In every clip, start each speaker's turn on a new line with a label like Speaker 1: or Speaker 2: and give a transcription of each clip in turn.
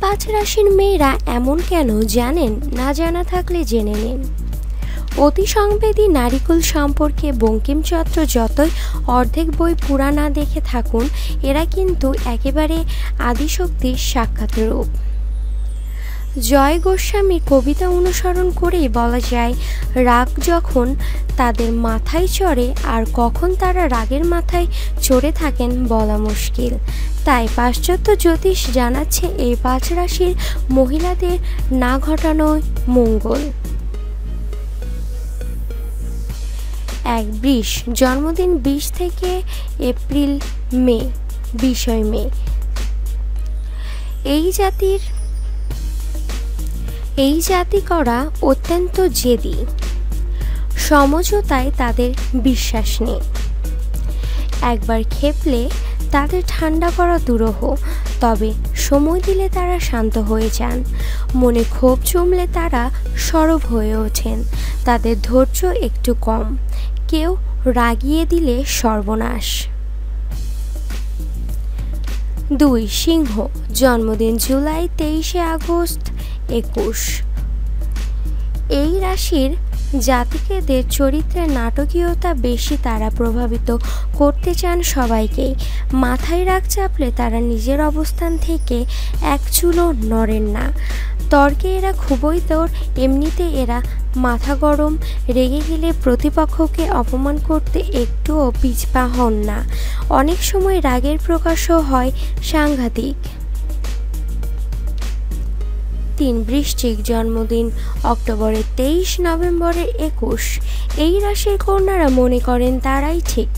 Speaker 1: পাঁচ রাশির মেয়েরা এমন কেন জানেন? না জানা থাকলে জেনে নিন। অতি সংবেদী নারিকুল সম্পর্কে বঙ্কিমচন্দ্র যতই অর্ধেক বই পুরা না দেখে থাকুন, এরা কিন্তু একেবারে আদিশক্তির সাক্ষাৎ রূপ। জয় গোস্বামীর কবিতা অনুসরণ করেই বলা যায়, রাগ যখন তাদের মাথায় চড়ে আর কখন তারা রাগের মাথায় চড়ে থাকেন বলা মুশকিল। তাই পাশ্চাত্য জ্যোতিষ জানাচ্ছে এই পাঁচ রাশির মহিলাদের না ঘটানোই মঙ্গল। এক বৃষ, জন্মদিন বিশ থেকে এপ্রিল মে, বিষয় মে। এই জাতির, এই জাতি করা অত্যন্ত জেদি। সমঝোতায় তাদের বিশ্বাস নেই। একবার খেপলে তাদের ঠান্ডা করা দুরূহ। তবে সময় দিলে তারা শান্ত হয়ে যান। মনে ক্ষোভ জমলে তারা সরব হয়ে ওঠেন। তাদের ধৈর্য একটু কম। কেউ রাগিয়ে দিলে সর্বনাশ। দুই সিংহ, জন্মদিন জুলাই তেইশে আগস্ট একুশ। এই রাশির জাতিকেদের চরিত্রের নাটকীয়তা বেশি তারা প্রভাবিত করতে চান সবাইকেই মাথায় রাগ চাপলে তারা নিজের অবস্থান থেকে এক চুলও নড়েন না। তর্কে এরা খুবই তোর এমনিতে এরা মাথা গরম, রেগে গেলে প্রতিপক্ষকে অপমান করতে একটুও পিছপা হন না। অনেক সময় রাগের প্রকাশও হয় সাংঘাতিক। তিন বৃশ্চিক জন্মদিন, অক্টোবরের তেইশ, নভেম্বরের একুশ। এই রাশির কন্যারা মনে করেন তারাই ঠিক।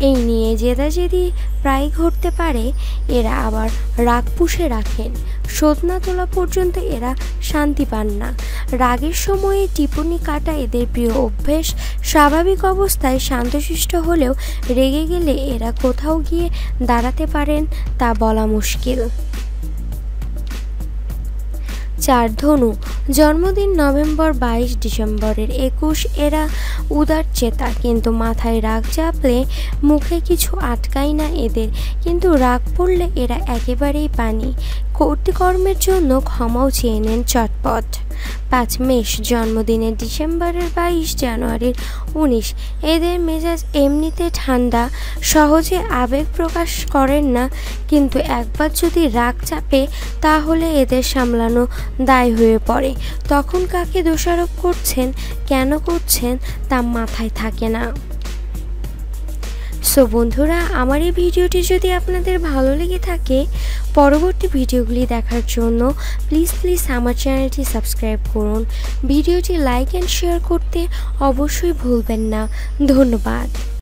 Speaker 1: এই নিয়ে জেদাজেদি প্রায় ঘটতে পারে, এরা আবার রাগ পুষে রাখেন। শোধ না তোলা পর্যন্ত এরা শান্তি পান না। রাগের সময়ে টিপুনি কাটা এদের প্রিয় অভ্যেস। স্বাভাবিক অবস্থায় শান্তশিষ্ট হলেও রেগে গেলে এরা কোথাও গিয়ে দাঁড়াতে পারেন তা বলা মুশকিল। চার ধনু। জন্মদিন নভেম্বর বাইশ ডিসেম্বরের একুশ। এরা উদার চেতা, কিন্তু মাথায় রাগ চাপলে মুখে কিছু আটকায় না এদের। কিন্তু রাগ পড়লে এরা একেবারেই পানি। কর্তৃকর্মের জন্য ক্ষমাও চেয়ে নেন চটপট। পাঁচ মেষ জন্মদিনের ডিসেম্বরের বাইশ জানুয়ারির উনিশ। এদের মেজাজ এমনিতে ঠান্ডা, সহজে আবেগ প্রকাশ করেন না, কিন্তু একবার যদি রাগ চাপে, তাহলে এদের সামলানো দায় হয়ে পড়ে। তখন কাকে দোষারোপ করছেন, কেন করছেন, তা মাথায় থাকে না। সো বন্ধুরা, আমার এই ভিডিওটি যদি আপনাদের ভালো লেগে থাকে, পরবর্তী ভিডিওগুলি দেখার জন্য প্লিজ প্লিজ আমার চ্যানেলটি সাবস্ক্রাইব করুন। ভিডিওটি লাইক অ্যান্ড শেয়ার করতে অবশ্যই ভুলবেন না। ধন্যবাদ।